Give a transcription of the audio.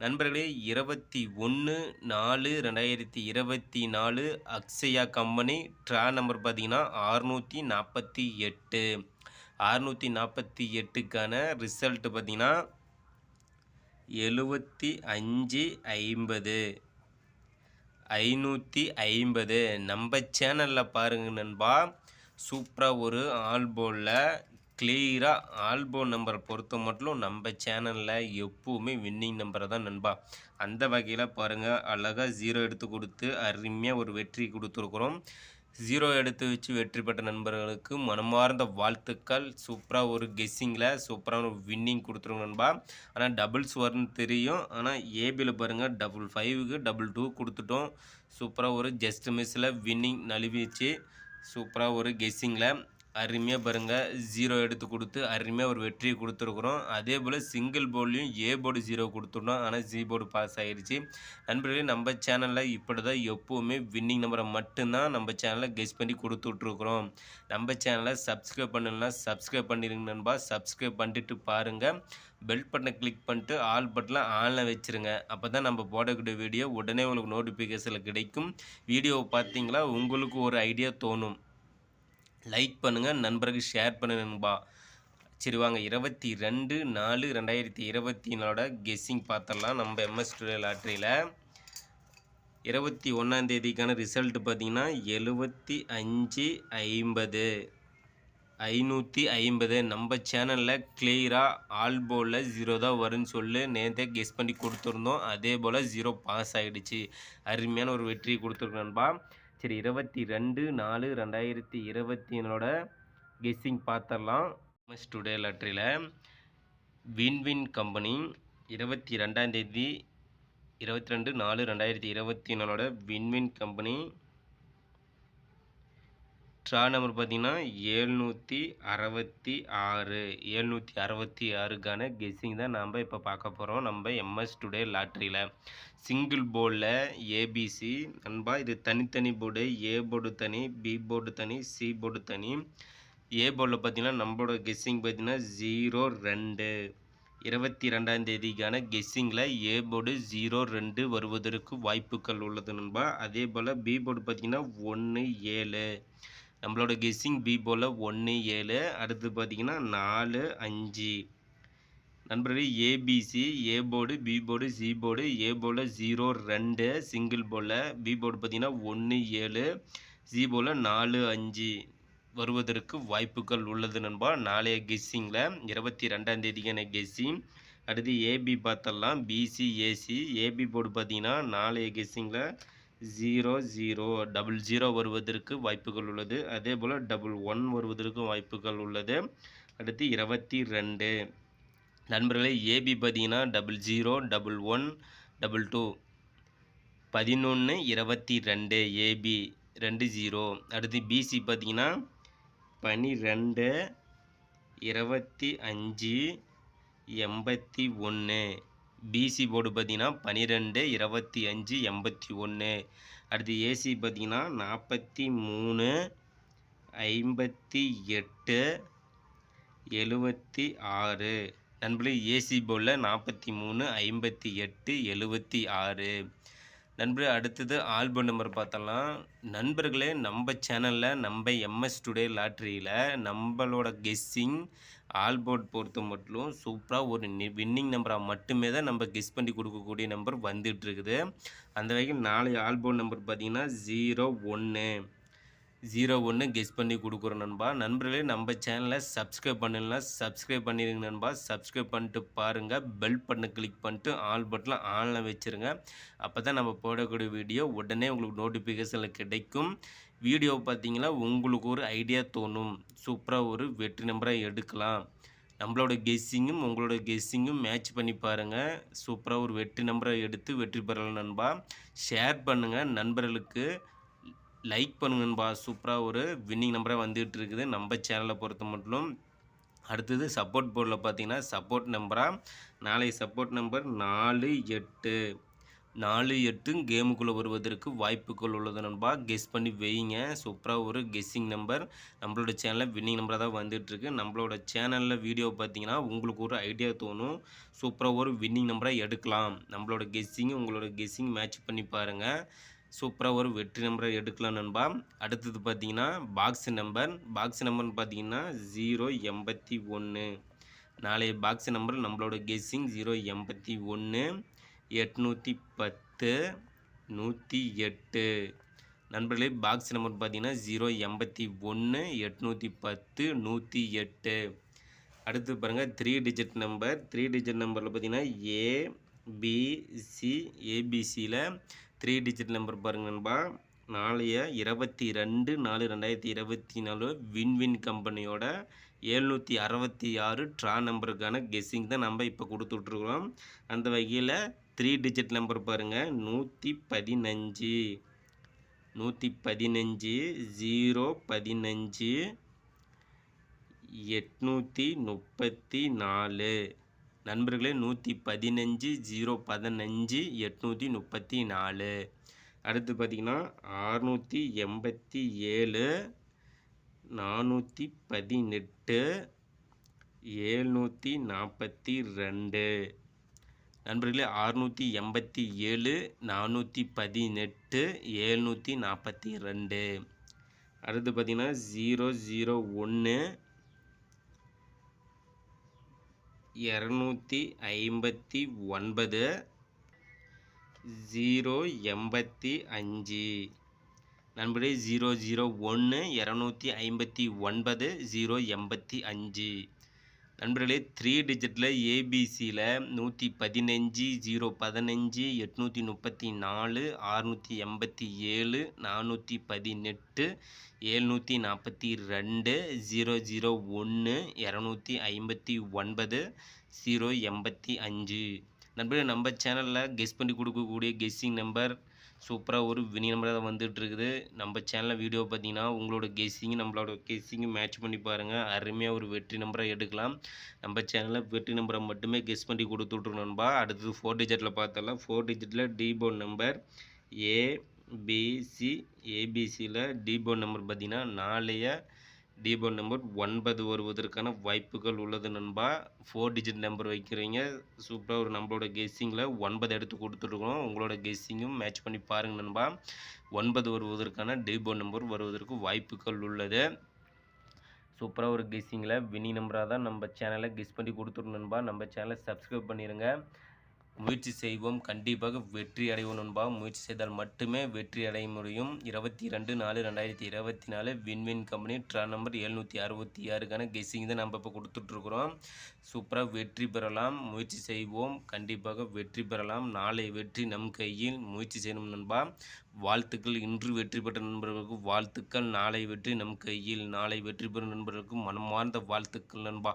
நண்பர்களே இருபத்தி ஒன்று நாலு ரெண்டாயிரத்தி இருபத்தி நாலு அக்ஷயா கம்பெனி ட்ரா நம்பர் பார்த்தீங்கன்னா அறுநூற்றி நாற்பத்தி எட்டு. அறுநூற்றி நாற்பத்தி எட்டுக்கான ரிசல்ட்டு பார்த்தீங்கன்னா எழுபத்தி அஞ்சு ஐம்பது. ஐநூற்றி ஐம்பது. நம்ம சேனலில் பாருங்க நண்பா சூப்பராக ஒரு ஆல்போலில் கிளியராக ஆல்போ நம்பரை பொறுத்த மட்டும் நம்ம சேனலில் எப்போவுமே வின்னிங் நம்பரை தான் நண்பா. அந்த வகையில் பாருங்கள் அழகாக ஜீரோ எடுத்து கொடுத்து அருமையாக ஒரு வெற்றி கொடுத்துருக்குறோம். ஜீரோ எடுத்து வச்சு வெற்றி பெற்ற நண்பர்களுக்கு மனமார்ந்த வாழ்த்துக்கள். சூப்பராக ஒரு கெஸ்ஸிங்கில் சூப்பரான ஒரு வின்னிங் கொடுத்துருங்க நண்பா. ஆனால் டபுள்ஸ் வரும்னு தெரியும். ஆனால் ஏபியில் பாருங்கள் டபுள் ஃபைவுக்கு டபுள் டூ கொடுத்துட்டோம். சூப்பராக ஒரு ஜஸ்ட் மிஸ்ஸில் வின்னிங் நழுவிச்சு சூப்பராக ஒரு கெஸ்ஸிங்கில் அருமையாக பாருங்கள் ஜீரோ எடுத்து கொடுத்து அருமையாக ஒரு வெற்றியை கொடுத்துருக்குறோம். அதே போல் சிங்கிள் போர்ட்லேயும் ஏ போர்டு ஜீரோ கொடுத்துட்டோம். ஆனால் ஜி போர்டு பாஸ் ஆகிடுச்சு நண்பர்களே நம்ம சேனலில் இப்படி தான் எப்போவுமே வின்னிங் நம்பரை மட்டும்தான் நம்ம சேனலில் கெஸ் பண்ணி கொடுத்துட்ருக்குறோம் நம்ம சேனலை சப்ஸ்கிரைப் பண்ணலன்னா சப்ஸ்கிரைப் பண்ணிடுங்க நண்பா. சப்ஸ்கிரைப் பண்ணிட்டு பாருங்கள் பெல் பட்டனை கிளிக் பண்ணிட்டு ஆல் பட்டனை ஆனில் வச்சுருங்க. அப்போ தான் நம்ம போடக்கூடிய வீடியோ உடனே உங்களுக்கு நோட்டிஃபிகேஷனில் கிடைக்கும். வீடியோவை பார்த்தீங்களா? உங்களுக்கு ஒரு ஐடியா தோணும். லைக் பண்ணுங்கள் நண்பருக்கு ஷேர் பண்ணுங்கன்பா சரி வாங்க. இருபத்தி ரெண்டு நாலு ரெண்டாயிரத்தி இருபத்தி நாலோட கெஸ்ஸிங் பார்த்துடலாம் நம்ம எம்எஸ் ஸ்டுடியோ லாட்ரியில் இருபத்தி ஒன்றாந்தேதிக்கான ரிசல்ட் பார்த்திங்கன்னா எழுபத்தி அஞ்சு ஐம்பது. ஐநூற்றி ஐம்பது. நம்ம சேனலில் கிளியராக ஆல்போவில் ஜீரோ தான் வரும்னு சொல்லி. நேற்றே கெஸ் பண்ணி கொடுத்துருந்தோம். அதே போல் ஜீரோ பாஸ் ஆகிடுச்சு அருமையான ஒரு வெற்றி கொடுத்துருக்கேன்பா. சரி இருபத்தி ரெண்டு நாலு ரெண்டாயிரத்தி இருபத்தி கெஸ்ஸிங் பார்த்துடலாம் டுடே லாட்ரியில் வின்வின் கம்பெனி இருபத்தி ரெண்டாந்தேதி இருபத்தி ரெண்டு நாலு ரெண்டாயிரத்தி இருபத்தி நாலோட வின்வின் கம்பெனி ட்ரா நம்பர் பார்த்தீங்கன்னா ஏழ்நூற்றி அறுபத்தி ஆறு ஏழ்நூற்றி அறுபத்தி ஆறுக்கான கெஸ்ஸிங் தான் நாம் இப்போ பார்க்க போகிறோம் நம்ம எம்எஸ் டுடே லாட்ரியில் சிங்கிள் போர்டில் ஏபிசி நண்பா இது தனித்தனி போர்டு ஏ போர்டு தனி பி போர்டு தனி சி போர்டு தனி. ஏ போர்டில் பார்த்தீங்கன்னா நம்மளோட கெஸ்ஸிங் பார்த்தீங்கன்னா ஜீரோ ரெண்டு இருபத்தி ரெண்டாம் தேதிக்கான கெஸ்ஸிங்கில் ஏ போர்டு ஜீரோ ரெண்டு வருவதற்கு வாய்ப்புகள் உள்ளது நண்பா. அதே போல் பி போர்டு பார்த்தீங்கன்னா ஒன்று ஏழு நம்மளோட கெஸ்ஸிங் பி போல் ஒன்று ஏழு அடுத்து பார்த்தீங்கன்னா நாலு அஞ்சு. நண்பர்களே ABC A board B board C board A pole zero ரெண்டு சிங்கிள் போல் பி போர்டு பார்த்தீங்கன்னா ஒன்று ஏழு சி போல் நாலு அஞ்சு. வருவதற்கு வாய்ப்புகள் உள்ளது நண்பா. நாளைய கெஸ்ஸிங்கில் இருபத்தி ரெண்டாம் தேதிக்கான கெஸ்ஸிங் அடுத்து ஏபி பார்த்தலாம் பிசி ஏசி ஏபி போர்டு பார்த்தீங்கன்னா நாளைய கெஸ்ஸிங்கில் ஜீரோ ஜீரோ டபுள் ஜீரோ வருவதற்கு வாய்ப்புகள் உள்ளது. அதே போல் டபுள் ஒன் வருவதற்கும் வாய்ப்புகள் உள்ளது. அடுத்து இருபத்தி ரெண்டு. நண்பர்களே ஏபி பார்த்தீங்கன்னா double zero double one double two பதினொன்று இருபத்தி ரெண்டு ஏபி ரெண்டு ஜீரோ அடுத்து பிசி பார்த்தீங்கன்னா பனிரெண்டு இருபத்தி அஞ்சு எண்பத்தி ஒன்று பிசி போர்டு பார்த்தீங்கன்னா பன்னிரெண்டு இருபத்தி அஞ்சு எண்பத்தி ஒன்று. அடுத்து ஏசி பார்த்தீங்கன்னா நாற்பத்தி மூணு ஐம்பத்தி எட்டு எழுபத்தி ஆறு. நண்பர்களே ஏசி போர்டில் நாற்பத்தி மூணு ஐம்பத்தி எட்டு எழுபத்தி ஆறு. நண்பர் அடுத்தது ஆல்பம் நம்பர் பார்த்தலாம். நண்பர்களே நம்ம சேனலில் நம்ம எம்எஸ் டுடே லாட்ரியில் நம்மளோட கெஸ்ஸிங் ஆல்போர்ட் பொறுத்த மட்டும் சூப்பராக ஒரு வின்னிங் நம்பராக மட்டுமே தான் நம்ம கெஸ் பண்ணி கொடுக்கக்கூடிய நம்பர் வந்துகிட்ருக்குது அந்த வகையில் நாளைய ஆல்போர்ட் நம்பர் பார்த்தீங்கன்னா ஜீரோ ஒன்று ஜீரோ ஒன்று கெஸ் பண்ணி கொடுக்குறோம் நண்பா. நண்பர்களே நம்ம சேனலை சப்ஸ்கிரைப் பண்ணலாம் சப்ஸ்கிரைப் பண்ணிடுங்க நண்பா. சப்ஸ்கிரைப் பண்ணிட்டு பாருங்கள் பெல் பட்டனை கிளிக் பண்ணிட்டு ஆல் பட்டனில் ஆனில் வச்சுருங்க. அப்போ தான் நம்ம போடக்கூடிய வீடியோ உடனே உங்களுக்கு நோட்டிஃபிகேஷனில் கிடைக்கும். வீடியோ பார்த்தீங்கன்னா உங்களுக்கு ஒரு ஐடியா தோணும். சூப்பராக ஒரு வெற்றி நம்பராக எடுக்கலாம். நம்மளோட கெஸ்ஸிங்கும் உங்களோட கெஸ்ஸிங்கும் மேட்ச் பண்ணி பாருங்கள் சூப்பராக ஒரு வெற்றி நம்பரை எடுத்து வெற்றி பெறலாம் நண்பா. ஷேர் பண்ணுங்கள் நண்பர்களுக்கு. லைக் பண்ணுங்க நண்பா சூப்பராக ஒரு வின்னிங் நம்பராக வந்துகிட்டு இருக்குது. நம்ம சேனலை பொறுத்த மட்டும். அடுத்தது சப்போர்ட் போர்டில் பார்த்தீங்கன்னா சப்போர்ட் நம்பராக நாளை சப்போர்ட் நம்பர் நாலு எட்டு. நாலு எட்டும் கேமுக்குள்ளே வருவதற்கு வாய்ப்புகள் உள்ளது நண்பா. கெஸ் பண்ணி வைங்க. சூப்பராக ஒரு கெஸ்ஸிங் நம்பர் நம்மளோட சேனலில் வின்னிங் நம்பராக தான் வந்துட்டுருக்கு நம்மளோட சேனலில் வீடியோ பார்த்தீங்கன்னா உங்களுக்கு ஒரு ஐடியா தோணும். சூப்பராக ஒரு வின்னிங் நம்பராக எடுக்கலாம். நம்மளோட கெஸ்ஸிங்கு உங்களோட கெஸ்ஸிங் மேட்ச் பண்ணி பாருங்கள் சூப்பராக ஒரு வெற்றி நம்பரை எடுக்கலாம் நண்பா. அடுத்தது பார்த்தீங்கன்னா பாக்ஸ் நம்பர் பாக்ஸ் நம்பர்னு பார்த்தீங்கன்னா ஜீரோ எண்பத்தி ஒன்று நாளைய பாக்ஸ் நம்பர் நம்மளோட கெஸ்ஸிங் ஜீரோ எண்பத்தி ஒன்று எட்நூற்றி பத்து நூற்றி எட்டு. நண்பர்களே பாக்ஸ் நம்பர் பார்த்தீங்கன்னா ஜீரோ எண்பத்தி ஒன்று எட்நூற்றி பத்து நூற்றி எட்டு. அடுத்து பாருங்கள் three digit number three digit நம்பரில் பார்த்தீங்கன்னா ஏபிசி ஏபிசியில் த்ரீ டிஜிட் நம்பர் பாருங்க நண்பா. நாளைய இருபத்தி ரெண்டு நாலு ரெண்டாயிரத்தி இருபத்தி நாலு வின்வின் கம்பெனியோட ஏழ்நூற்றி அறுபத்தி ஆறு ட்ரா நம்பருக்கான கெஸ்ஸிங் தான் நம்ம இப்போ கொடுத்துட்ருக்குறோம் அந்த வகையில் த்ரீ டிஜிட் நம்பர் பாருங்கள் நூற்றி பதினஞ்சு நூற்றி பதினஞ்சு ஜீரோ பதினஞ்சு எட்நூற்றி முப்பத்தி நாலு. நண்பர்களே நூற்றி பதினஞ்சு ஜீரோ பதினஞ்சு எட்நூற்றி முப்பத்தி நாலு அடுத்து பார்த்திங்கன்னா அறுநூற்றி எண்பத்தி ஏழு நானூற்றி பதினெட்டு ஏழ்நூற்றி நாற்பத்தி ரெண்டு நண்பர்களே அறுநூற்றி எண்பத்தி ஏழு நானூற்றி பதினெட்டு ஏழ்நூற்றி நாற்பத்தி ரெண்டு அடுத்து பார்த்திங்கன்னா ஜீரோ ஜீரோ ஒன்று இரநூத்தி ஐம்பத்தி ஒன்பது ஜீரோ எண்பத்தி அஞ்சு. நண்பர்களே ஜீரோ ஜீரோ ஒன்று இரநூத்தி ஐம்பத்தி ஒன்பது ஜீரோ எண்பத்தி அஞ்சு. நண்பர்களே த்ரீ டிஜிட்டில் ஏபிசியில் நூற்றி பதினஞ்சு ஜீரோ பதினஞ்சு எட்நூற்றி முப்பத்தி நாலு அறுநூற்றி எண்பத்தி ஏழு நானூற்றி பதினெட்டு ஏழ்நூற்றி நாற்பத்தி ரெண்டு ஜீரோ ஜீரோ ஒன்று இரநூத்தி ஐம்பத்தி ஒன்பது ஜீரோ எண்பத்தி அஞ்சு. நண்பர்களே நம்ம சேனலில் கெஸ் பண்ணி கொடுக்கக்கூடிய கெஸ்ஸிங் நம்பர் சூப்பராக ஒரு வினி நம்பராக தான் வந்துட்டு இருக்குது நம்ம சேனலில் வீடியோ பார்த்தீங்கன்னா உங்களோட கெஸ்ஸிங் நம்மளோட கெஸ்ஸிங் மேட்ச் பண்ணி பாருங்கள் அருமையாக ஒரு வெற்றி நம்பரை எடுக்கலாம். நம்ம சேனலில் வெற்றி நம்பரை மட்டுமே கெஸ் பண்ணி கொடுத்துட்ருக்கோம் நண்பா. அடுத்தது ஃபோர் டிஜிட்டில் பார்த்தலாம் ஃபோர் டிஜிட்டில் டிபோன் நம்பர் ஏபிசி ஏபிசியில் டிபோன் நம்பர் பார்த்தீங்கன்னா நாளைய டிபோன் நம்பர் ஒன்பது வருவதற்கான வாய்ப்புகள் உள்ளது நண்பா. ஃபோர் டிஜிட் நம்பர் வைக்கிறீங்க. சூப்பராக ஒரு நம்மளோட கெஸ்ஸிங்கில் ஒன்பது எடுத்து கொடுத்துருக்கோம் உங்களோட கெஸ்ஸிங்கும் மேட்ச் பண்ணி பாருங்கள் நண்பா. ஒன்பது வருவதற்கான டிபோன் நம்பர் வருவதற்கு வாய்ப்புகள் உள்ளது. சூப்பராக ஒரு கெஸ்ஸிங்கில் வினி நம்பராக தான் நம்ம சேனலை கெஸ் பண்ணி கொடுத்துருணும் நண்பா. நம்ம சேனலை சப்ஸ்கிரைப் பண்ணிடுங்க முயற்சி செய்வோம். கண்டிப்பாக வெற்றி அடைவோம் நண்பா. முயற்சி செய்தால் மட்டுமே வெற்றி அடைய முடியும். இருபத்தி ரெண்டு நாலு ரெண்டாயிரத்தி இருபத்தி நாலு வின்வின் கம்பெனி ட்ரா நம்பர் எழுநூற்றி அறுபத்தி ஆறுக்கான கெஸ்ஸிங் தான் நம்ம இப்போ கொடுத்துட்ருக்குறோம். சூப்பராக வெற்றி பெறலாம். முயற்சி செய்வோம். கண்டிப்பாக வெற்றி பெறலாம். நாளை வெற்றி நம் கையில். முயற்சி செய்யணும் நண்பா. வாழ்த்துக்கள். இன்று வெற்றி பெற்ற நண்பர்களுக்கு வாழ்த்துக்கள். நாளை வெற்றி நம் கையில். நாளை வெற்றி பெறும் நண்பர்களுக்கு மனமார்ந்த வாழ்த்துக்கள் நண்பா.